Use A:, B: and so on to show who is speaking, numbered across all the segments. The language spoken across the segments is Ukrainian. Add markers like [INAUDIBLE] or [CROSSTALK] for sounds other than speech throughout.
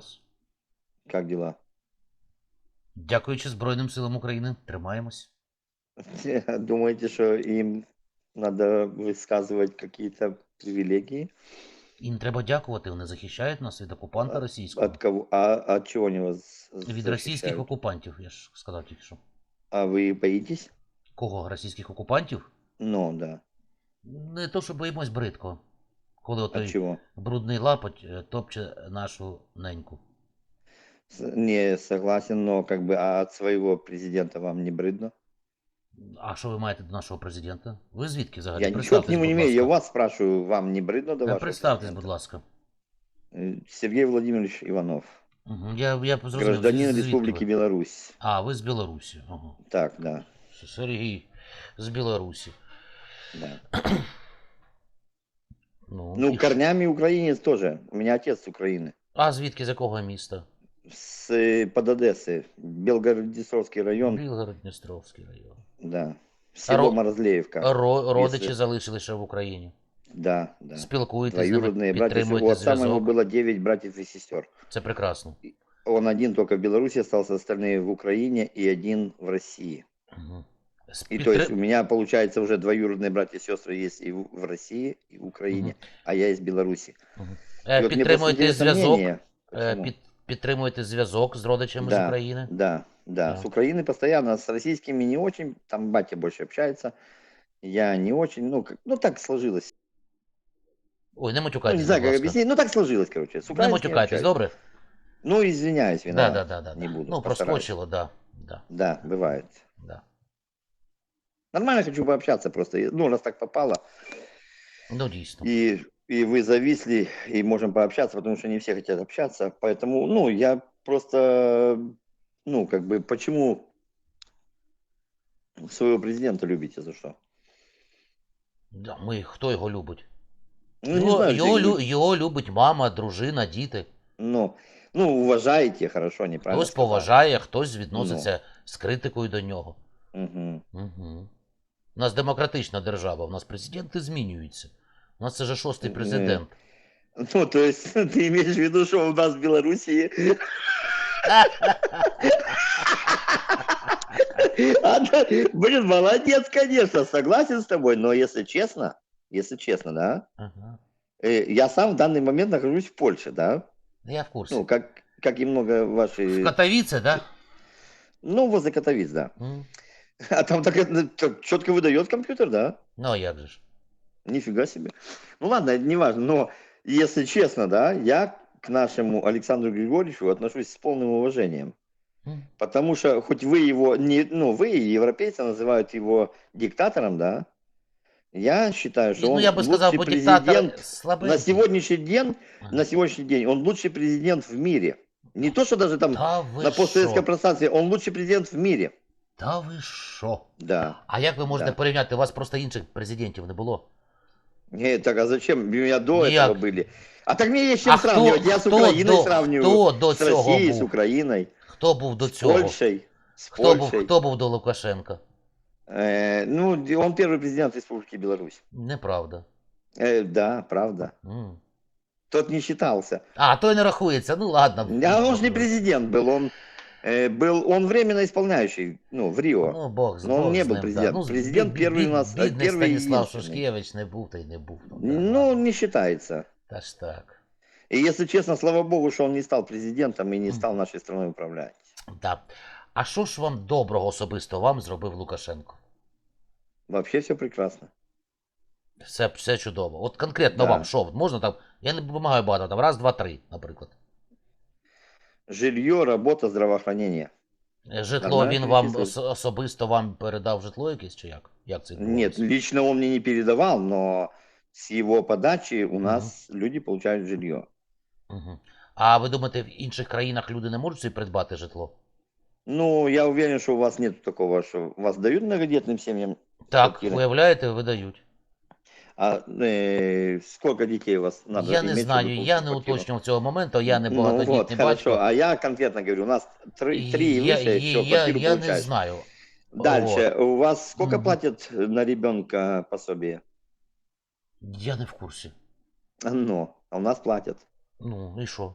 A: Добрый вечер.
B: Вітаю вас.
A: Как дела?
B: Дякуючи Збройним силам України, тримаємось. [LAUGHS]
A: Думаете, что им надо высказывать какие-то привилегии?
B: Їм треба дякувати, вони захищають нас від окупанта російського.
A: От кого? А от чего они вас
B: Від
A: защищают?
B: російських окупантів, я ж сказав тільки що.
A: А вы боитесь?
B: Кого? Російських окупантів?
A: Ну, да.
B: Не то, що боїмось бридко. Коли
A: От
B: отой
A: чего?
B: брудний лапоть е, топче нашу неньку.
A: С- Не согласен, но как бы а от своего президента вам не брыдно?
B: А що ви маєте до нашого президента? Ви звідки взагалі?
A: Я ничего к
B: Представтесь,
A: нему не
B: будь
A: имею. Я
B: ласка.
A: вас спрашиваю, вам не брыдно до
B: Е,
A: вашего
B: Представтесь,
A: президента?
B: будь ласка.
A: Э, Сергей Владимирович Иванов,
B: Угу. Я, я зрозумів,
A: гражданин
B: звідки
A: Республики
B: ви?
A: Беларусь.
B: А, ви з Білорусі. Ага.
A: Так, да,
B: Сергій з Білорусі.
A: да. [CLEARS THROAT]
B: Ну,
A: Ну,
B: і-
A: корнями украинец тоже. У меня отец с Украины.
B: А звідки з якого міста?
A: С, э, под Одессы. Белгород-Днестровский район.
B: Білгород-Дністровський район.
A: Да. Село
B: ро-
A: Морозлеевка.
B: Ро- родичі
A: Если-
B: залишилися в Україні.
A: Да, да.
B: Спілкуєтесь з ними,
A: Двоюродные братья. У
B: підтримуєте
A: отца моего
B: зв'язок.
A: было 9 братьев и сестер.
B: Це прекрасно.
A: Он один только в Беларуси остался, остальные в Украине и один в России.
B: Угу.
A: И то есть у меня, получается, уже двоюродные братья и сестры есть и в, в России, и в Украине,
B: Мгм.
A: а я из Беларуси. И
B: Е,
A: вот мне просто
B: Підтримуєте
A: интересно
B: зв'язок,
A: мнение,
B: е,
A: почему.
B: під, підтримуєте зв'язок з родичами з
A: Да.
B: України?
A: Да, да,
B: Да.
A: с Украины постоянно, с российскими не очень, там батя больше общается, я не очень, ну, как, ну так сложилось.
B: Ой, не
A: Ну,
B: матюкайтесь,
A: не знаю,
B: будь
A: как
B: ласка.
A: объяснить, ну так сложилось, короче. С
B: Не
A: украинскими
B: матюкайтесь,
A: общаюсь.
B: добре?
A: Ну, извиняюсь,
B: Да,
A: виноват.
B: да, да, да.
A: не
B: да.
A: буду,
B: Ну,
A: постараюсь.
B: проскочило, да. да,
A: Да, бывает.
B: да.
A: Нормально хочу пообщаться просто, ну, раз так попало,
B: Ну, дійсно.
A: и, и вы зависли, и можем пообщаться, потому что не все хотят общаться, поэтому, ну, я просто, ну, как бы, почему своего президента любите, за что?
B: Да, ми, хто його любить?
A: Ну, не
B: його,
A: знаю,
B: його,
A: Сергей,
B: лю- його любить мама, дружина, діти.
A: ну, ну, уважаете, хорошо, неправильно
B: Хтось поважає, хтось відноситься
A: Ну.
B: з критикою до нього.
A: Угу.
B: Угу. У нас демократична держава, у нас президенти змінюються. У нас це вже шостий
A: Ні.
B: президент.
A: Ну, то есть [LAUGHS] ты имеешь в виду, что у нас в Белоруссии... А, да, Блин, молодец, конечно, согласен с тобой, но если честно, если честно, да,
B: Ага.
A: э, я сам в данный момент нахожусь в Польше, да,
B: Я в курсі.
A: ну, как, как и много
B: в
A: ваших,
B: Катовіце, да?
A: ну, возле Катовиц, да.
B: М. [LAUGHS]
A: А там так, это, так четко выдает компьютер, да?
B: Ну, а як же ж?
A: Нифига себе. Ну ладно, это не важно, но если честно, да, я к нашему Александру Григорьевичу отношусь с полным уважением. Потому что хоть вы его, не, ну вы, европейцы, называют его диктатором, да, я считаю, что
B: Ну,
A: он
B: я би сказав,
A: лучший президент на
B: слабенький.
A: сегодняшний день,
B: Ага.
A: на сегодняшний день он лучший президент в мире. Не то, что даже там
B: Та ви
A: на постсоветском пространстве, он лучший президент в мире.
B: Та ви що?
A: Да.
B: А як ви можете
A: Да.
B: порівняти? У вас просто інших президентів не було.
A: Не, так а зачем? У меня до
B: Як?
A: этого были. А так мне есть чем
B: А хто-
A: сравнивать. Я с
B: хто
A: Украиной
B: до-
A: сравниваю.
B: хто до
A: с
B: цього
A: Россией, с
B: був?
A: Украиной,
B: Хто був до
A: с
B: цього?
A: Польшей. С
B: Хто був,
A: Польшей.
B: хто був до Лукашенка?
A: Э, ну, он первый президент Республики Беларусь.
B: Неправда.
A: Э, да, правда.
B: М.
A: Тот не считался.
B: А, той не рахується, ну ладно.
A: А он же не президент был, он э, был, он временно исполняющий, ну, в Рио.
B: Ну, Бог з
A: Но он
B: Бог
A: не
B: з
A: был
B: ним,
A: президент.
B: Да. Ну,
A: Президент
B: бід-
A: первый
B: бід-
A: у нас, а,
B: Бідний
A: первый и
B: Станіслав
A: единственный.
B: Шушкевич не був, та й не був. Ну,
A: Ну,
B: да,
A: не считается.
B: Та ж так.
A: И если честно, слава богу, что он не стал президентом и не
B: Мгм.
A: стал нашей страной управлять.
B: Да. А що ж вам доброго особисто вам зробив Лукашенко?
A: Вообще все прекрасно.
B: Все, все чудово. От конкретно
A: Да.
B: вам, що? Можна там, я не вимагаю багато, там раз, два, три, наприклад.
A: Жилье, работа, здравоохранение.
B: Е, Житло
A: Нормально
B: він вам
A: перечислив.
B: ос- особисто вам передав житло якесь чи як? Як це
A: Нет, лично он мне не передавал, но с его подачи у нас люди получают жилье.
B: Угу. А ви думаєте, в інших країнах люди не можуть собі придбати житло?
A: Ну, я уверен, что у вас нет такого, что вас дают многодетным семьям.
B: Так,
A: Квартири.
B: виявляєте, видають.
A: А э, сколько детей у вас надо
B: я не
A: иметь,
B: знаю,
A: чтобы
B: я
A: получить
B: не
A: квартиру?
B: уточнював цього моменту, я не
A: Ну
B: багатодітний
A: вот, хорошо.
B: батько.
A: А я конкретно говорю, у нас три, три и
B: я,
A: выше,
B: я,
A: все,
B: я,
A: квартиру
B: я не
A: получаешь.
B: знаю.
A: Дальше, у вас сколько
B: Мгм.
A: платят на ребенка пособие?
B: Я не в курсі.
A: Ну, а у нас платят.
B: Ну, і що?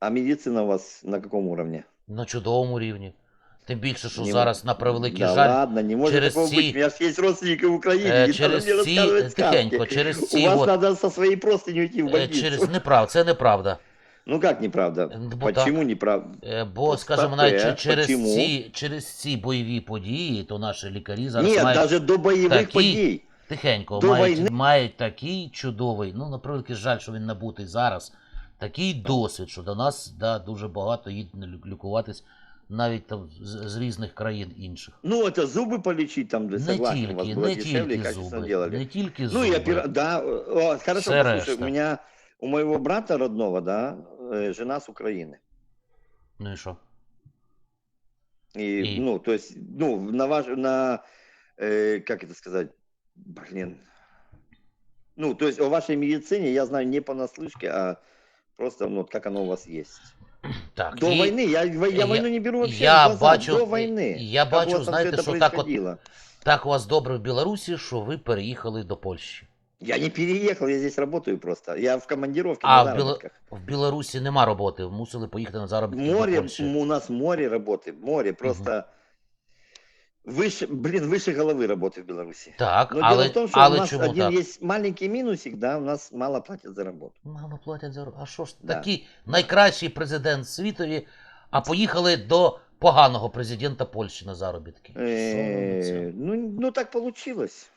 A: А медицина у вас на каком уровне?
B: На чудовому рівні. Тим більше, що
A: Не-
B: зараз на превеликий
A: да
B: жаль.
A: ладно, не может
B: через
A: такого
B: ці-
A: быть. У меня ж есть родственники в Украине,
B: Е,
A: не
B: через
A: надо мне
B: ці-
A: рассказывать сказки.
B: тихенько, через ці
A: У вас
B: от-
A: надо со своей простыней уйти в
B: Е,
A: больницу.
B: Через неправда, це неправда.
A: Ну как неправда?
B: Бо
A: Почему неправда?
B: Е, Бо,
A: Ну,
B: скажімо,
A: таке,
B: навіть че- через
A: почему?
B: ці, через ці бойові події, то наші лікарі зараз
A: Нет,
B: мають
A: даже до боевых
B: такі-
A: подій.
B: тихенько,
A: до
B: мають,
A: війни-
B: мають такий чудовий, ну, на превеликий жаль, що він набутий зараз, такий досвід, що до нас да, дуже багато їдуть на лю- лікуватись навіть там з, з різних країн інших.
A: Ну, это зубы полечить там, да,
B: Не
A: согласен, у вас
B: тільки,
A: было
B: не
A: дешевле,
B: тільки
A: качественно
B: зуби,
A: делали.
B: не тільки
A: Ну,
B: зуби.
A: и опера... да, о, хорошо,
B: Все
A: послушай,
B: решта.
A: у меня, у моего брата родного, да, э, жена с Украины.
B: Ну і що?
A: И,
B: И?
A: ну, то есть, ну, на ваш, на, э, как это сказать, блин, ну, то есть о вашей медицине я знаю не понаслышке, а просто, ну, вот как оно у вас есть. [CLEARS THROAT]
B: Так,
A: До
B: і-
A: войны, я, я,
B: я-
A: войну не беру вообще
B: я
A: в глаза,
B: бачу-
A: до войны.
B: я
A: Как у вас
B: бачу,
A: там
B: знаете,
A: всё это
B: что так вот-
A: происходило.
B: Так у вас добре в Білорусі, що ви переїхали до Польщі.
A: Я не переехал, я здесь работаю просто. Я в командировке
B: А,
A: на
B: в Бело-
A: заработках.
B: В Білорусі нема роботи, мусили поїхати на заробітки до
A: Море,
B: Польщі.
A: м, у нас море работы, море, просто выше, блин, выше головы работы в Беларуси.
B: Так,
A: Но
B: але,
A: дело в том, что
B: але
A: у нас
B: чому
A: один
B: так?
A: есть маленький минусик, да, у нас мало платят за работу.
B: Мало платять за ро- А що ж
A: Да.
B: такий найкращий президент світові, а поїхали до поганого президента Польщі на заробітки. Що ви
A: Э,
B: це?
A: Ну, ну, так получилось.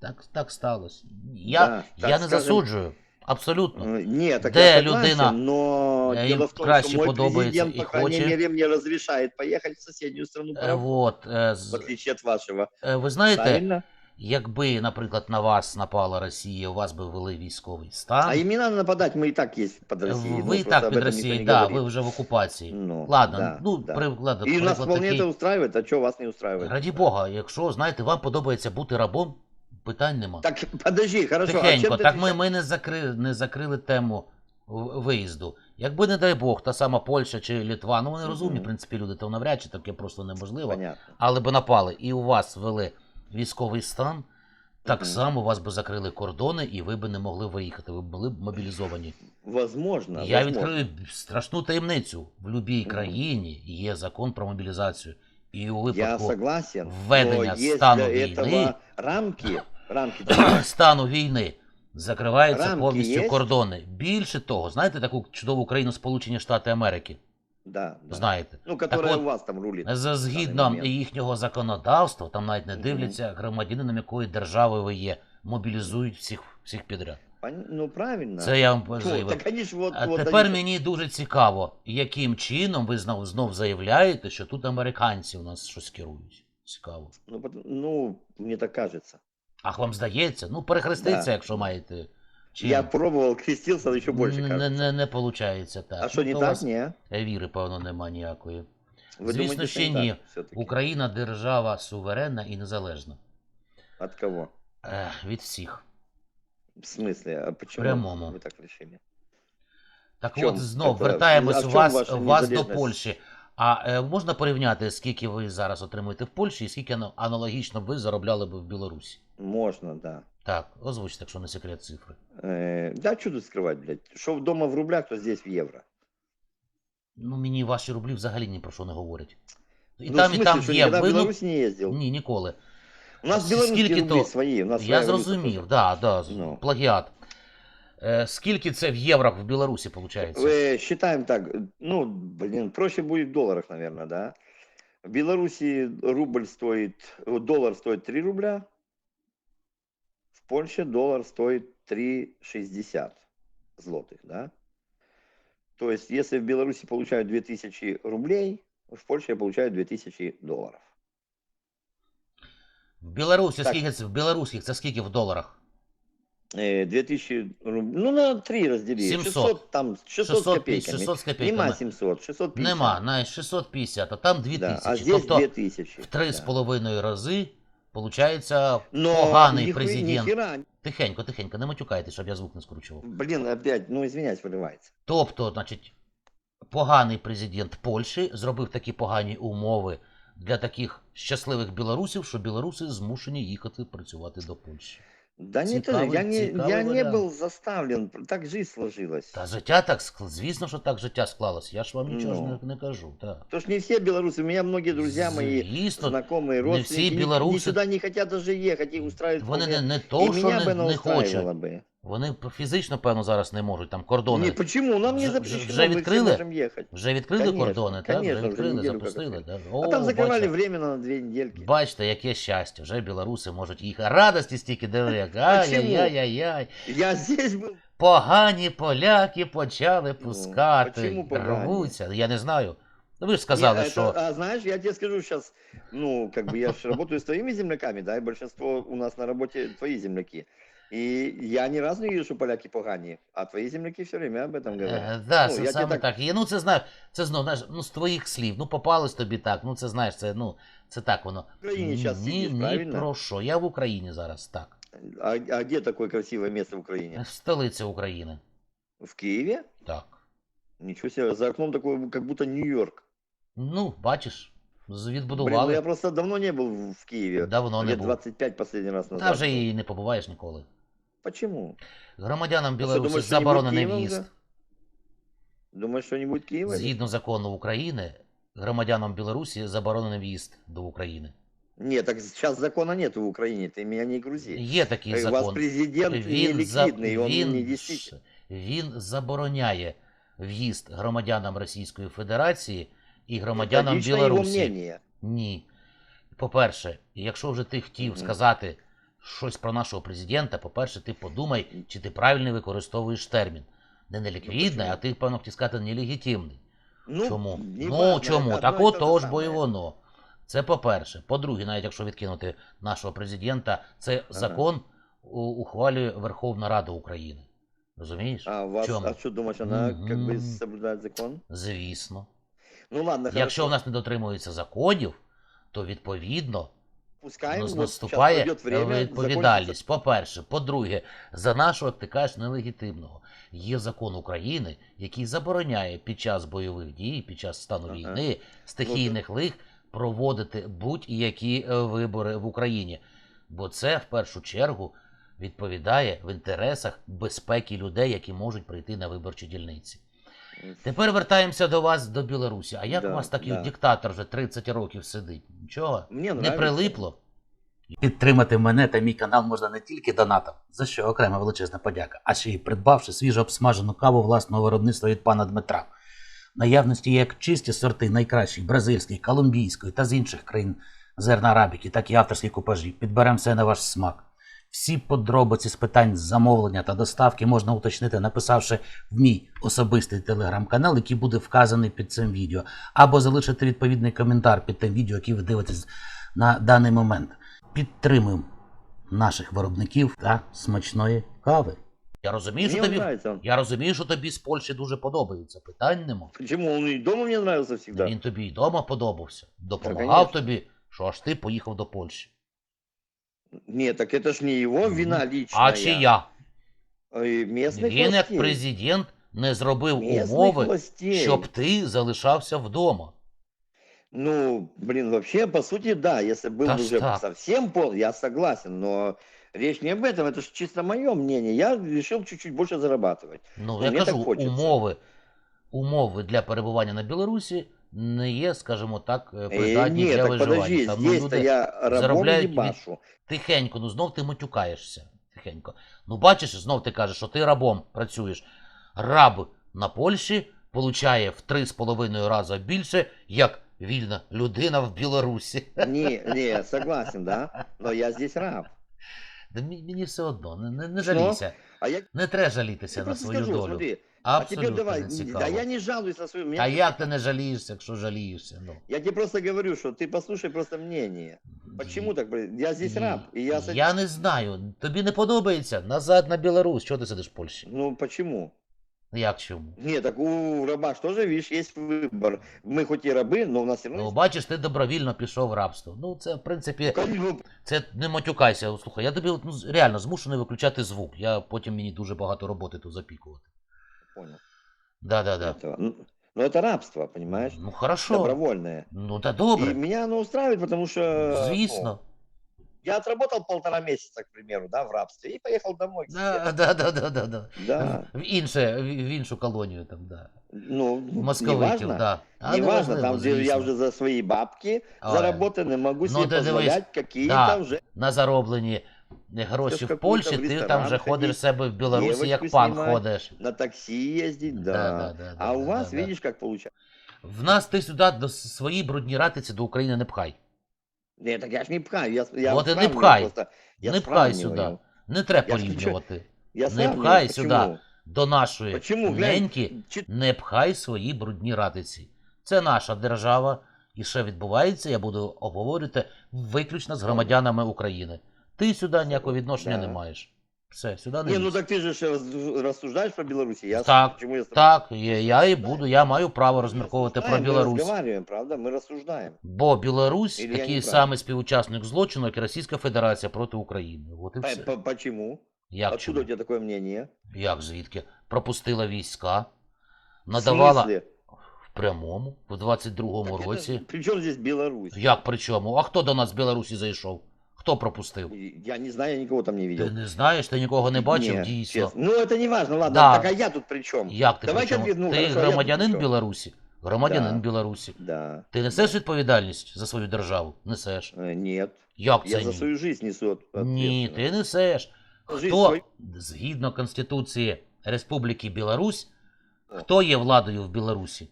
B: Так, так сталося. Я,
A: Да,
B: я
A: так
B: не
A: скажем,
B: засуджую. Абсолютно.
A: Э, Нет, так
B: Де
A: я согласен,
B: людина,
A: но
B: е,
A: дело
B: їм
A: в том,
B: краще
A: что мой
B: подобається
A: президент,
B: і
A: по крайней
B: хоче.
A: мере, мне разрешает поехать в соседнюю страну,
B: Е,
A: поработать,
B: Вот, е,
A: в
B: з-
A: отличие от вашего.
B: е, ви знаєте,
A: Правильно?
B: якби, наприклад, на вас напала Росія, у вас би ввели військовий стан.
A: А им не надо нападать, мы и так есть под Россией. ну,
B: ви і
A: просто
B: так
A: об
B: під
A: этом никто
B: Росією,
A: не
B: да,
A: говорит.
B: ви вже в окупації.
A: Ну,
B: Ладно,
A: да,
B: ну,
A: да.
B: приклад,
A: И нас
B: приклад
A: вполне
B: такий.
A: это устраивает, а что вас не устраивает?
B: Раді Бога, якщо, знаєте, вам подобається бути рабом, питань нема.
A: Так, подожди, хорошо,
B: Тихенько,
A: ты
B: так ми, ми не, закрили, не закрили тему виїзду. Якби, не дай Бог, та сама Польща чи Літва, ну вони розумні, в принципі, люди, то навряд чи таке просто неможливо.
A: Понятно.
B: Але би напали і у вас ввели військовий стан, так само вас би закрили кордони, і ви би не могли виїхати, ви були б мобілізовані.
A: Возможно,
B: Я
A: возможно.
B: відкрию страшну таємницю. В будь-якій країні є закон про мобілізацію. І у
A: Я согласен,
B: введення стану війни-
A: рамки, рамки [COUGHS]
B: стану війни закриваються
A: Рамки
B: повністю
A: є?
B: кордони. Більше того, знаєте таку чудову країну Сполучені Штати Америки?
A: да, да.
B: Знаєте?
A: Ну, которая у вас там рулит.
B: За згідно їхнього законодавства, там навіть не дивляться громадянином якої держави ви є, мобілізують всіх, всіх підряд.
A: Ну, правильно.
B: Це я вам заявив.
A: так ж вот,
B: А
A: вот
B: тепер
A: они-
B: мені дуже цікаво, яким чином ви знов, знов заявляєте, що тут американці у нас щось керують. Цікаво.
A: Ну, ну, мне так кажется.
B: Ах, вам здається? Ну, перехреститься,
A: Да.
B: якщо маєте. Чим?
A: Я пробовал, крестился, но еще больше
B: не,
A: кажется.
B: не, не получається так.
A: А что, не
B: то у
A: так?
B: вас
A: Не?
B: Віри, певно, нема ніякої.
A: Вы
B: Звісно,
A: думаете,
B: ще
A: что не
B: ні.
A: так всё-таки?
B: Україна держава суверенна і незалежна.
A: От кого?
B: Е, від всіх.
A: В смысле? А почему
B: Прямому.
A: вы так решили?
B: Так
A: В чому?
B: от знов
A: Це-
B: вертаємось
A: а в
B: у
A: чому
B: вас,
A: ваша
B: вас до
A: незалежність?
B: Польщі. А е, можна порівняти, скільки ви зараз отримуєте в Польщі і скільки ано- аналогічно ви заробляли би в Білорусі?
A: Можно, да.
B: Так, озвучте, якщо не секрет цифри.
A: Э, да, что тут скрывать, блядь? Что дома в рублях, то здесь в евро.
B: Ну, мені ваші рублі взагалі ні про що не говорять. І
A: ну,
B: там,
A: в
B: і
A: смысле,
B: там
A: что
B: є.
A: никогда в
B: Ви, ну,
A: Беларусь не ездил?
B: ні, ніколи.
A: У нас
B: Скільки
A: белорусские рубли
B: то-
A: свои, у нас
B: Я
A: своя валюта
B: зрозумів,
A: тоже.
B: да, да,
A: Ну.
B: плагіат. Е, скільки це в євро в Білорусі виходить?
A: Э, считаем так, ну, блин, проще будет в долларах, наверное, да? В Беларуси рубль стоит, э, доллар стоит 3 рубля, в Польше доллар стоит 3,60 злотых, да? То есть, если в Беларуси получают 2000 рублей, в Польше я получаю 2000 долларов.
B: В Білорусі
A: Так.
B: скільки це в білоруських це скільки в доларах?
A: Э, 2000 рублей, ну, на 3 раздели.
B: 700.
A: 600, там, 600, с
B: 600,
A: копейками.
B: 600 з копійками.
A: Нема 700, 650.
B: Нема, на 650, а там 2000.
A: Да, а здесь
B: тобто
A: 2000.
B: в три
A: да.
B: з половиною рази получається
A: Но
B: поганий
A: нихуя-
B: президент.
A: нихера.
B: Тихенько, тихенько, не матюкайте, щоб я звук не скручував.
A: Блин, опять, ну извиняюсь, вырывается.
B: Тобто, значить, поганий президент Польщі зробив такі погані умови для таких щасливих білорусів, що білоруси змушені їхати працювати до Польщі.
A: Да нет,
B: Цікавий-
A: я не,
B: цікавий
A: я не
B: варіант.
A: был заставлен, так жизнь сложилась.
B: Та життя так скл- звісно, що так життя склалось. Я ж вам нічого ж
A: Ну.
B: не, не кажу. Так.
A: Потому что не все белорусы, у меня многие друзья мои,
B: Звісно,
A: знакомые,
B: не
A: родственники,
B: всі
A: ни- ни
B: белорусы-
A: сюда не хотят даже ехать, их устраивает
B: вони не,
A: вполне.
B: не
A: И
B: то, що
A: меня
B: не,
A: бы
B: не хочуть.
A: устраивало бы.
B: Вони п- фізично, певно, зараз не можуть. Там кордони.
A: Не, почему? Нам не
B: Вже-
A: запрещено,
B: вже
A: мы все
B: відкрили?
A: можем ехать.
B: Вже відкрили
A: Конечно,
B: кордони, так?
A: конечно,
B: Вже
A: вже
B: відкрили,
A: неділю як
B: запустили.
A: відкрили.
B: Да? О,
A: А там закрывали
B: бачите.
A: временно на две недельки.
B: Бачите, яке щастя, вже білоруси можуть їхати. Радості стільки диви, як [LAUGHS] ай-яй-яй-яй.
A: Я здесь был.
B: Погані поляки почали
A: Ну,
B: пускати.
A: почему погані?
B: Рвуться. Я не знаю. Ну ви ж сказали,
A: Не, это-
B: що.
A: А знаешь, я тебе скажу сейчас, ну, как бы я же работаю с твоими земляками, да, и большинство у нас на работе твои земляки. И я ни разу не вижу, что поляки погани, а твои земляки все время об этом говорят.
B: Е, да,
A: Ну,
B: це
A: я
B: саме
A: так-
B: так. Є, ну це знаю, це знов, знаєш, ну з твоїх слів, ну попалось тобі так, ну це знаєш, це ну це так воно.
A: В Украине сейчас
B: ні,
A: сидишь,
B: ні
A: правильно?
B: про що. Я в Україні зараз, так.
A: А, а где такое красивое место в Украине?
B: В столиці України.
A: В Киеве?
B: Так.
A: Ничего себе, за окном такой, как будто Нью-Йорк.
B: Ну, бачиш, з-
A: Блин, ну
B: відбудували.
A: я просто давно не был в Киеве.
B: Давно не
A: Лет
B: був.
A: 25 последний раз назад.
B: Та вже і не побуваєш ніколи.
A: Почему?
B: Громадянам
A: А що,
B: Білорусі
A: думаєш, що не буде
B: заборонений
A: Києва
B: в'їзд.
A: вже? Думаешь, что не будет Киева?
B: Згідно закону України, громадянам Білорусі заборонений в'їзд до України.
A: Нет, так сейчас закона нет в Украине, ты меня не грузи.
B: Є такий
A: Э, У вас
B: закон.
A: президент
B: Він, за...
A: неликвидный, он
B: він,
A: не действительный.
B: він забороняє в'їзд громадянам Російської Федерації і громадянам
A: Это лично его
B: Білорусі.
A: мнение.
B: Ні. По-перше, якщо вже ти хотів
A: Мгм.
B: сказати щось про нашого президента, по-перше, ти подумай, чи ти правильно використовуєш термін. Не неліквідний,
A: почему?
B: а ти, певно, хотів сказати нелегітимний.
A: Ну,
B: чому? Ну чому? Так
A: одно и то
B: отож, бо і воно. Це по-перше. По-друге, навіть якщо відкинути нашого президента, це закон ухвалює Верховна Рада України. Розумієш?
A: А, вас,
B: чому?
A: а что думаешь, она как бы
B: Мгм.
A: соблюдает закон?
B: Звісно.
A: Ну ладно,
B: Якщо в нас не дотримуються законів, то відповідно
A: Пускай
B: ну, наступає відповідальність. По-перше, по-друге, за нашого, ти кажеш, нелегітимного. Є закон України, який забороняє під час бойових дій, під час стану
A: Ага.
B: війни, стихійних лих проводити будь-які е, вибори в Україні. Бо це в першу чергу відповідає в інтересах безпеки людей, які можуть прийти на виборчі дільниці. Тепер вертаємося до вас, до Білорусі. А як
A: Да,
B: у вас такий
A: да.
B: диктатор вже 30 років сидить? Нічого?
A: Мне
B: Не прилипло? Підтримати мене та мій канал можна не тільки донатом, за що окрема величезна подяка, а ще й придбавши свіжо обсмажену каву власного виробництва від пана Дмитра. Наявності як чисті сорти найкращих бразильської, колумбійської та з інших країн зерна арабіки, так і авторські купажі. Підберемо все на ваш смак. Всі подробиці з питань замовлення та доставки можна уточнити, написавши в мій особистий телеграм-канал, який буде вказаний під цим відео, або залишити відповідний коментар під тим відео, яке ви дивитесь на даний момент. Підтримуємо наших виробників та смачної кави. Я розумію, що тобі.
A: нравится.
B: Я розумію, що тобі з Польщі дуже подобається. Питань нема.
A: Почему? Он и дома мне нравился всегда.
B: Він тобі і вдома подобався. Допомагав тобі, що аж ти поїхав до Польщі.
A: Нет, так это ж не его вина лично.
B: А чи я?
A: Местных
B: Він, як
A: властей.
B: президент, не зробив
A: Местных
B: умови,
A: властей.
B: щоб ти залишався вдома.
A: Ну, блин, вообще, по сути, да, если был
B: Да
A: бы уже
B: что?
A: совсем пол, я согласен, но речь не об этом, это же чисто мое мнение. Я решил чуть-чуть больше зарабатывать.
B: Ну,
A: Ну,
B: я
A: мені
B: кажу,
A: так хочеться.
B: умови, умови для перебування на Білорусі не є, скажімо так, е,
A: Э,
B: придатні для
A: так
B: виживання.
A: подожди,
B: Там ну, люди
A: я рабом
B: заробляють від-
A: ебашу.
B: тихенько, ну знов ти матюкаєшся. Тихенько. Ну бачиш, знов ти кажеш, що ти рабом працюєш. Раб на Польщі получає в три з половиною рази більше, як вільна людина в Білорусі.
A: Не, не, согласен, да, но я здесь раб.
B: Да мі- мені все одно, не, не, не жалійся.
A: А я
B: Не треба жалітися
A: тебе
B: на
A: просто
B: свою
A: скажу,
B: долю.
A: смотри, а
B: Абсолютно
A: теперь давай,
B: не
A: да
B: цікаво.
A: я не жалуюсь на свою...
B: А як ти не жалієшся, якщо жалієшся? Ну.
A: Я тебе просто говорю, что ты послушай просто мнение. Почему так? блин? Я здесь раб, и я... с-
B: Я не знаю. Тобі не подобається? Назад на Білорусь. Чого ти сидиш в Польщі?
A: Ну, почему?
B: Як чому?
A: Не, так у раба ж тоже, видишь, есть выбор. Мы хоть и рабы, но у нас все равно
B: Ну,
A: есть...
B: бачиш, ти добровільно пішов в рабство. Ну, це, в принципі,
A: Ну,
B: це не матюкайся. Слухай, я тобі от, ну, з- реально змушений виключати звук. Я потім мені дуже багато роботи тут запікувати.
A: Понял.
B: Да-да-да.
A: Этого. Ну, Но это рабство, понимаешь?
B: Ну, хорошо.
A: Добровольное.
B: Ну, та
A: И
B: добре.
A: меня оно устраивает, потому что...
B: Звісно.
A: Я отработал полтора месяца, к примеру, да, в рабстве, и поехал домой. к
B: Да,
A: себе.
B: да, да, да, да, да.
A: Да.
B: В інше, в в іншу колонію там, да.
A: Ну,
B: Московитів,
A: неважно.
B: да. А,
A: Неважно,
B: неважливо,
A: там, где я
B: звісно.
A: уже за свои бабки
B: Ой.
A: заработаны, могу
B: Ну,
A: себе
B: да дивись,
A: позволять какие-то
B: да.
A: уже
B: на зароблені гроші в Польщі, ти там вже ходиш в себе в Білорусі, як пан
A: знімати.
B: ходиш.
A: на такси ездить, да.
B: Да, да, да,
A: а у
B: да,
A: вас,
B: да.
A: видишь, как получается?
B: В нас ти сюди до свої брудні ратиці до України не пхай.
A: Нет, так я ж не пхаю, я, я
B: Вот и не пхай.
A: просто. Я
B: не пхай сюди. Не треба порівнювати.
A: Я
B: Не пхай сюди. До нашої
A: Почему?
B: Неньки не пхай свої брудні ратиці. Це наша держава, і що відбувається, я буду обговорювати виключно з громадянами України. Ти сюди ніякого відношення
A: Да.
B: не маєш. Все, сюди не
A: Не, ну
B: лізь.
A: так ты же ж раз- рассуждаешь про Беларусь. Я
B: Так,
A: почему я с тобой-
B: Так, я, я і буду, я маю право
A: Мы
B: розмірковувати про
A: рассуждаем, Мы
B: Білорусь.
A: разговариваем, правда? Мы рассуждаем.
B: Бо Білорусь
A: Ілля
B: такий
A: неправ.
B: самий співучасник злочину, як і Російська Федерація проти України. От і
A: По-
B: все.
A: по- Почему?
B: Як
A: Откуда
B: чому?
A: у тебя такое мнение?
B: Як звідки? Пропустила війська,
A: В
B: надавала
A: смысле?
B: в прямому, в 22-му
A: Так
B: році.
A: это- При чем здесь Беларусь?
B: Як при чому? А хто до нас з Білорусі зайшов? Хто пропустив?
A: Я не знаю, я никого там не видел.
B: Ти не знаєш, ти нікого не бачив,
A: Не,
B: дійсно.
A: честно. Ну, это не важно, ладно.
B: Да.
A: Так а я тут при чем?
B: Як ти при чому?
A: ну,
B: Ти
A: хорошо,
B: громадянин? Білорусі? Громадянин
A: Да.
B: Білорусі.
A: Да.
B: Ти несеш відповідальність за свою державу? Несеш.
A: Э, Нет.
B: Як
A: Я
B: це
A: за свою жизнь несу
B: Ні, ти несеш. Хто згідно Конституції Республіки Білорусь, хто є владою в Білорусі?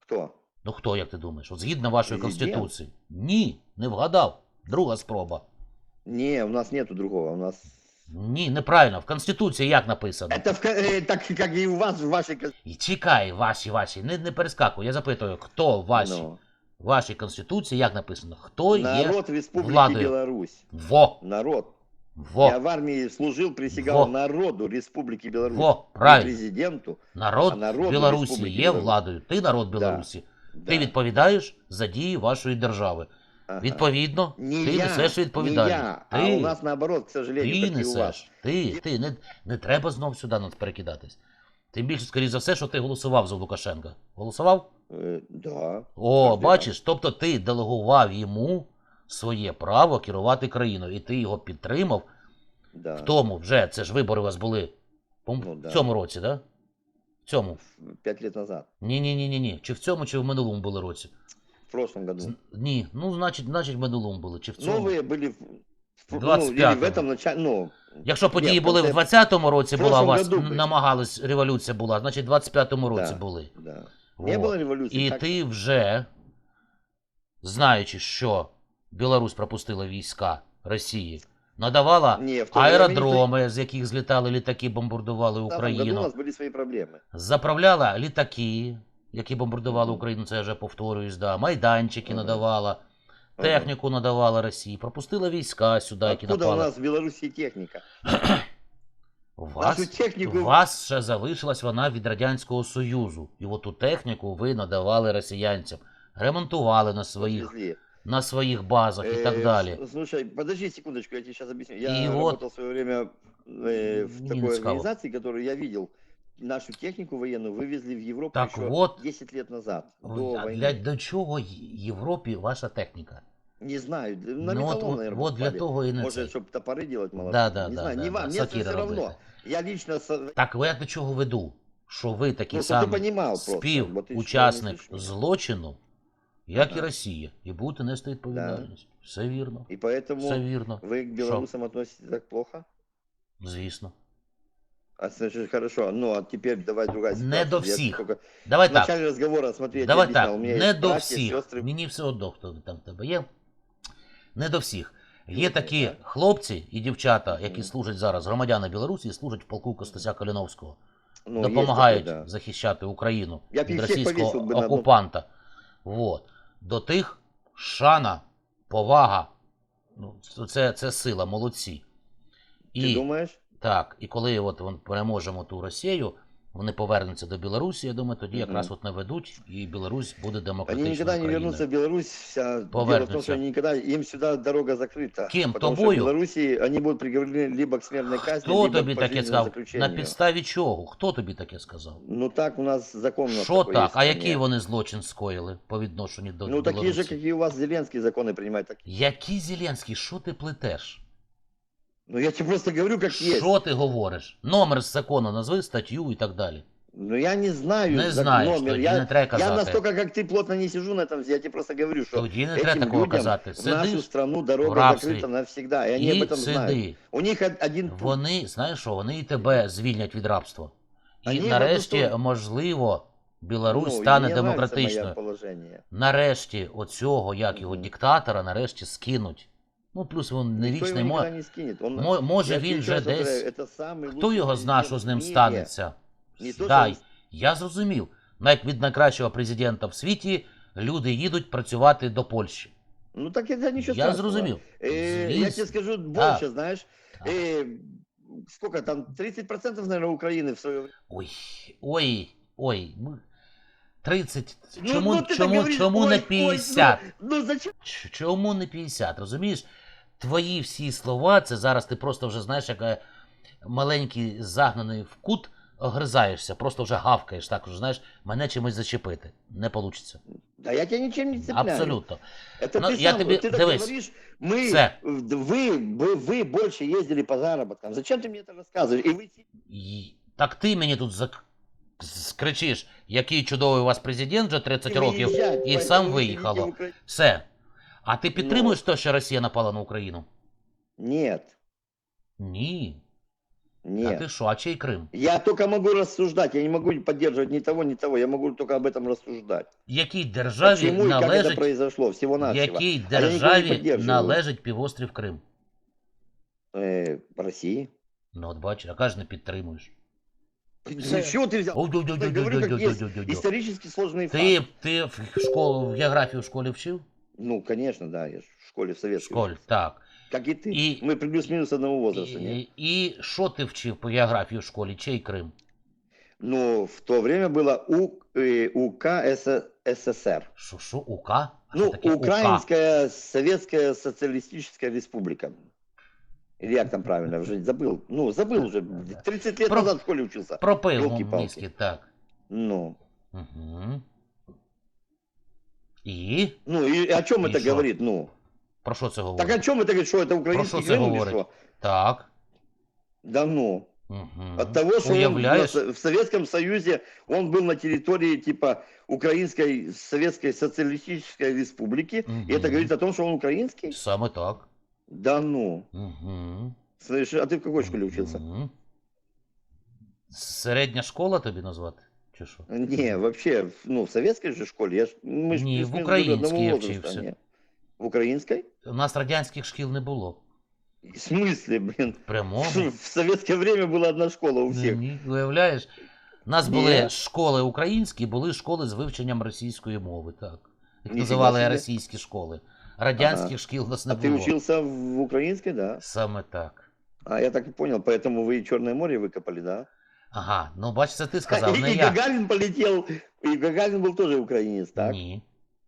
A: Кто?
B: Ну хто, як ти думаєш? От згідно вашої
A: Президент.
B: Конституції? Ні, не вгадав. Друга спроба.
A: Не, у нас нету другого. У нас...
B: Ні, неправильно. В Конституції як написано?
A: Это в э, так, как и у вас в вашей... кон-
B: І чекай, ваші, ваші, не, не перескакуй. Я запитую, хто в вашій,
A: Ну,
B: в вашій Конституції як написано? Хто є
A: народ Республики
B: владою.
A: Беларусь.
B: во,
A: Народ.
B: во,
A: Я в армии служил, присягал
B: Во.
A: народу Республики Беларусь.
B: во,
A: Не
B: правильно.
A: президенту.
B: Народ
A: а народу
B: Білорусі
A: Республіки
B: є
A: Білорусь.
B: владою. Ти народ Білорусі.
A: Да.
B: Ти відповідаєш за дії вашої держави.
A: Ага.
B: Відповідно,
A: Не
B: ти
A: я,
B: несеш
A: не
B: відповідальність.
A: я,
B: Ти,
A: а у нас наоборот, к сожалению,
B: ти
A: как у вас.
B: несеш. Ти, ти, не, не треба знов сюди нас перекидатись. Тим більше, скоріш за все, що ти голосував за Лукашенка. Голосував?
A: Э, да.
B: О,
A: Завжди
B: бачиш, тобто ти делегував йому своє право керувати країною, і ти його підтримав
A: Да.
B: в тому вже, це ж вибори у вас були по-
A: Ну,
B: в
A: да.
B: цьому році, да? В цьому.
A: Пять лет назад.
B: Ні, ні, ні, ні, ні. Чи в цьому, чи в минулому були році?
A: В прошлом году.
B: З- Ні, ну значить, значить, в минулому були, чи в цьому.
A: Новые были в, в- ну,
B: 25-го.
A: или в этом начале, ну,
B: Якщо події
A: Ні, в
B: були в
A: конце-
B: 20-му році
A: в
B: була, у
A: прошлом
B: вас
A: году були.
B: намагались, революція була, значить в 25-му році
A: Да.
B: були.
A: да. Не
B: Во.
A: было революции.
B: І
A: так-
B: ти вже, знаючи, що Білорусь пропустила війська Росії, надавала
A: Не, в то время
B: аеродроми, з яких злітали літаки, бомбардували
A: В 20 году у
B: Україну,
A: нас были свои проблемы.
B: заправляла літаки, які бомбардували
A: Мгм.
B: Україну, це я вже повторююсь, да, майданчики
A: Ага.
B: надавала, техніку надавала Росії, пропустила війська сюди, які
A: Откуда у
B: напали.
A: нас в Беларуси техника? [CLEARS THROAT]
B: У вас,
A: Нашу техніку-
B: у вас ще залишилась вона від Радянського Союзу. І от ту техніку ви надавали росіянцям, ремонтували на своїх,
A: Привезли.
B: на своїх базах і
A: Э,
B: так далі.
A: с- Слушай, подожди секундочку, я тебе сейчас объясню. Я
B: И вот-
A: работал в свое время э, в
B: Не
A: такой
B: цікаво.
A: организации, которую я видел. Нашу технику военную вывезли в Европу
B: Так
A: еще
B: вот.
A: 10 лет назад, до
B: А
A: войны.
B: для, до чого Й- Європі ваша техніка?
A: Не знаю, на
B: ну, от,
A: металлолом,
B: от,
A: наверное,
B: от для
A: покупали.
B: того і не
A: Может,
B: це.
A: чтобы топоры делать молодцы.
B: Да, да,
A: не
B: да,
A: знаю,
B: да,
A: не
B: да,
A: вам, мне
B: сокири
A: все равно.
B: робити.
A: Я лично... со-
B: Так я до чого веду? Що ви такий
A: Ну, щоб ти
B: самий
A: понімав просто, бо ти ж
B: співучасник
A: не слышиш.
B: злочину, як і
A: Ага.
B: Росія, і будете нести відповідальність. Все вірно.
A: И поэтому
B: Все вірно.
A: вы к белорусам относитесь так плохо?
B: Звісно.
A: А, значит, хорошо. Ну, а теперь давай другая
B: Не
A: ситуация.
B: до
A: Я
B: всіх.
A: только
B: Давай
A: В
B: так.
A: начале разговора, смотри, я
B: Давай
A: тебе объяснял,
B: так,
A: у меня
B: не
A: есть
B: до
A: братья,
B: всіх.
A: сестры.
B: Мені все одно, хто там в тебе є. Не до всіх. Є
A: Ну,
B: такі
A: так.
B: хлопці і дівчата, які
A: Мгм.
B: служать зараз, громадяни Білорусі, і служать в полку Костася Каліновського.
A: Ну, есть
B: допомагають
A: такое, да.
B: захищати Україну
A: Я б
B: від
A: їх всіх
B: російського
A: повісив би на одну-
B: окупанта. Вот. До тих шана, повага. Ну, це, це сила, молодці.
A: Ты
B: І
A: думаешь?
B: так, і коли от вон переможемо ту Росію, вони повернуться до Білорусі, я думаю, тоді
A: Мгм.
B: якраз от наведуть, і Білорусь буде
A: Они
B: демократичною
A: никогда не
B: країною.
A: вернутся в Беларусь. Вся дело в том,
B: Повернутся.
A: что они никогда им сюда дорога закрыта.
B: Кем?
A: Потому что
B: Тобою?
A: в Беларуси они будут приговорены либо к смертной казни,
B: Хто
A: либо
B: тобі
A: к
B: таке
A: пожизненному
B: сказав? На
A: заключению.
B: підставі чого? Хто тобі таке сказав?
A: Ну так у нас закон у нас
B: Що
A: такой
B: так?
A: есть в
B: А
A: стране.
B: який вони злочин скоїли по відношенню до
A: Ну такие же,
B: Білорусі?
A: как и у вас Зеленский законы принимает. Так...
B: Які Зеленський, що ти плетеш?
A: Ну я тебе просто говорю, как есть.
B: Що ти говориш? Номер з закону назви, статтю і так далі.
A: Ну я не знаю
B: Не
A: зак-
B: знаєш,
A: номер.
B: тоді
A: Я,
B: не треба
A: я
B: казати.
A: настолько, как ты, плотно не сижу на этом, я тебе просто говорю, что
B: Тоді не
A: этим
B: треба такого
A: людям
B: казати.
A: в нашу
B: Сидиш
A: страну
B: в
A: дорога
B: рабстві
A: закрыта навсегда, и они
B: і
A: об этом знают.
B: сиди.
A: У них од- один путь.
B: Вони, знаєш що, вони і тебе звільнять від рабства. І
A: Вони в
B: нарешті,
A: одну сторону.
B: можливо, Білорусь
A: Ну,
B: стане
A: мені нравится моє
B: демократичною.
A: положення.
B: Нарешті оцього, як його
A: Мгм.
B: диктатора, нарешті скинуть. Ну, плюс він не
A: Ніхто
B: вічний.
A: його
B: Мо...
A: ніколи не скинет. Он,
B: мо- Може
A: я
B: він
A: тебе
B: вже
A: ще раз
B: десь.
A: повторяю, это самый
B: Хто
A: лучший
B: його знає,
A: президент
B: що з
A: в
B: ним
A: мире.
B: станеться?
A: Не то,
B: Дай.
A: що
B: Я зрозумів. Навіть від найкращого президента в світі люди їдуть працювати до Польщі.
A: Ну так это ничего
B: Я
A: страшного.
B: зрозумів.
A: Э, я
B: Звіз-
A: тебе скажу больше,
B: Да.
A: знаешь.
B: Да.
A: Э, сколько там, 30% наверное, Украины в свое время.
B: Ой, ой, ой. ми- 30.
A: Ну,
B: Чому,
A: ну, ты так
B: чому,
A: говоришь,
B: чому
A: ой,
B: не
A: ой,
B: 50?
A: ну, ну зачем?
B: Ч- Чому не 50? Розумієш? Твої всі слова, це зараз ти просто вже знаєш, як е, маленький загнаний в кут огризаєшся, просто вже гавкаєш, так вже знаєш, мене чимось зачепити. Не вийде.
A: Да я тебя ничем не цепляю.
B: Абсолютно.
A: Это
B: Ну,
A: ты
B: я
A: сам,
B: тебе-
A: ты так
B: дивись.
A: говоришь, мы,
B: Це.
A: вы, вы, вы больше ездили по заработкам. Зачем ты мне это рассказываешь? И вы
B: І... Так ти мені тут зак... скричиш, який чудовий у вас президент вже 30 років,
A: выезжать,
B: і
A: поэтому
B: сам
A: вы
B: виїхало.
A: сидите в Украине.
B: Все. А ти підтримуєш
A: Ну.
B: те, що Росія напала на Україну?
A: Нет,
B: Ні. А
A: нет.
B: ти що, а чий Крим?
A: Я только могу рассуждать, я не могу поддерживать ни того, ни того, я могу только об этом рассуждать.
B: Якій державі
A: Почему и как это
B: належить
A: произошло, всего-навсего.
B: Якій
A: А я ніколи не
B: державі
A: підтримую.
B: належить півострів Крим?
A: Э, России.
B: Ну, от бачиш, а каже, не підтримуєш.
A: С чего ты взял? говорю, как есть.
B: Ой-ой-ой-ой-ой-ой-ой.
A: Исторически сложные
B: Ти,
A: факты.
B: ти в школу, в географію в школі вчив?
A: Ну, конечно, да, я ж в школе в
B: В
A: советской.
B: школі, так.
A: Как и ты.
B: И-
A: Мы плюс-минус одного возраста, нет?
B: І, і що ти вчив по географії в школі? Чий Крим?
A: Ну, в то время было У, э, УК С- СССР.
B: Що, що, УК? А
A: Ну,
B: що таке УК?
A: Украинская Советская Социалистическая Республика. Или як там правильно, вже забыл. Ну, забыл уже. [LAUGHS] 30 лет
B: Про-
A: назад в школе учился.
B: Про пиво
A: Ёлки-палки.
B: міські, так.
A: Ну,
B: Угу. І?
A: ну и о чем
B: И
A: это
B: шо?
A: говорит? Ну,
B: Про що це
A: так
B: говорить?
A: о чем это говорит, что это украинский
B: Про що це
A: Крым или
B: говорить?
A: что?
B: Так.
A: Да ну.
B: Угу.
A: От того, что он
B: Уявляєш?
A: на- в Советском Союзе он был на территории типа Украинской Советской Социалистической Республики.
B: Мгм.
A: И это говорит о том, что он украинский?
B: Саме так.
A: Да ну.
B: Угу.
A: Слышь, а ты в какой школе учился?
B: Середня школа тобі назвати? Чи що?
A: Не, вообще, в- ну, в советской же школе, я ж, мы ж
B: Не, в
A: плюс-минус были
B: украинской
A: одного
B: я
A: возраста,
B: учился.
A: не? В украинской?
B: У нас радянських шкіл не було.
A: В смысле, блин?
B: Прямому.
A: В [LAUGHS] советское время была одна школа у всех.
B: Ні, уявляєш? У нас
A: Ні.
B: були школи українські, були школи з вивченням російської мови, так. Їх
A: Ніфіга
B: називали
A: собі.
B: російські школи. Радянських
A: Ага.
B: шкіл у нас не
A: А ты
B: було.
A: учился в украинской, да?
B: Саме так.
A: А я так и понял, поэтому вы Черное море выкопали, да?
B: Ага, ну бач, це ти сказав,
A: и, [LAUGHS]
B: не
A: и
B: я.
A: Гагарин полетел, и Гагарин был тоже украинец, так?
B: Ні.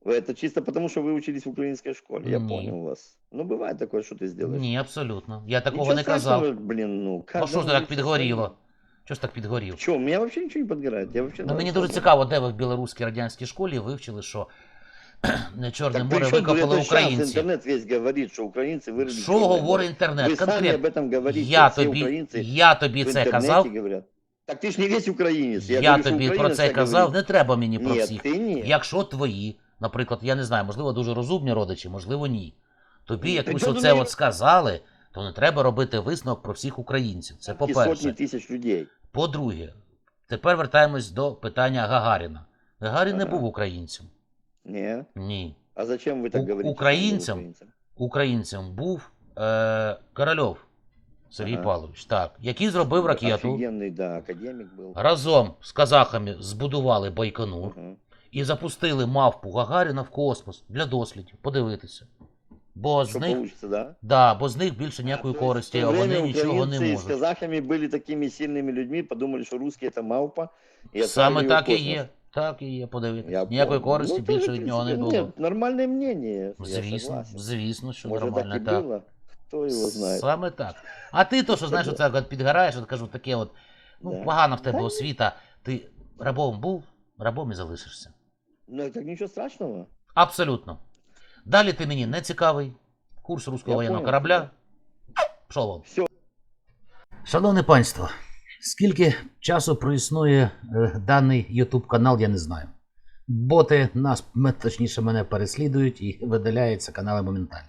A: Это чисто потому, что вы учились в украинской школе. Я
B: Не.
A: понял вас. Ну, бывает такое, что ты сделаешь.
B: Ні, абсолютно. Я такого
A: Ничего
B: не казав.
A: страшного, Блин, ну,
B: А що ж ти
A: каждому
B: так
A: лучше
B: підгоріло? Чого ж так підгорів?
A: своє. Чё, у меня вообще ничего не подгорает. Я вообще
B: Ну, мені
A: нравится.
B: дуже цікаво, де ви в білоруській радянській школі вивчили, що [CLEARS THROAT] не Чорне
A: Так
B: море
A: при чем
B: викопали
A: это сейчас
B: українці.
A: интернет весь говорит, что украинцы вырыли
B: Що
A: Чёрное
B: говорить
A: море.
B: інтернет?
A: Вы сами
B: Конкретно.
A: об этом говорите,
B: Я
A: все
B: тобі,
A: украинцы
B: я тобі
A: в
B: це
A: интернете
B: казав.
A: говорят. Так ты ж не весь украинец.
B: Я,
A: говорю, что
B: тобі про
A: украинец
B: це
A: так
B: казав.
A: говорит.
B: Не треба мені про
A: Нет,
B: всіх.
A: ты не.
B: Якщо твої, наприклад, я не знаю, можливо, дуже розумні родичі, можливо, ні. Тобі
A: Ні,
B: якось
A: та чого
B: оце
A: ти
B: от сказали, то не треба робити висновок про всіх українців. Це
A: И сотни
B: по-перше.
A: тысяч людей.
B: По-друге, тепер вертаємось до питання Гагаріна. Гагарін не
A: Ага.
B: був українцем.
A: Не.
B: Ні.
A: А зачем вы так
B: У-
A: говорите? что он был
B: украинцам?
A: украинцем?
B: Українцем був е, Корольов Сергій
A: Ага.
B: Павлович, так, який зробив ракету.
A: Офигенный, да, академик был.
B: Разом з казахами збудували Байконур
A: Ага.
B: і запустили мавпу Гагаріна в космос для дослідів. Подивитися. Бо з
A: Что
B: них,
A: получится, да?
B: да, бо з них більше ніякої
A: То есть в
B: користі,
A: то
B: а вони
A: время
B: нічого не
A: украинцы с
B: можуть.
A: казахами были такими сильными людьми, подумали, что русские это маупа. И
B: Саме
A: отправили его в
B: так і
A: космос.
B: є. Так і є, подивитися.
A: Я
B: Ніякої
A: понял.
B: користі
A: Ну,
B: більше
A: тоже,
B: від
A: в
B: нього не
A: принципе,
B: було.
A: Нет, нормальное мнение, я
B: Звісно,
A: согласен.
B: звісно, що
A: Может,
B: нормально
A: так и
B: так.
A: было. Кто его знает.
B: Саме так. А ти то, що знаєш, оце от підгораєш, от кажу, таке от, ну,
A: Да.
B: погана в тебе
A: Та
B: освіта, ти рабом був, рабом і залишишся.
A: Ну, так ничего страшного.
B: Абсолютно. Далі ти мені не цікавий. Курс руського
A: Я
B: воєнного
A: понял
B: корабля. Пішов.
A: Всё.
B: Шановне панство, скільки часу проіснує е, даний YouTube канал, я не знаю. Боти нас, м- точніше, мене переслідують і видаляються канали моментально.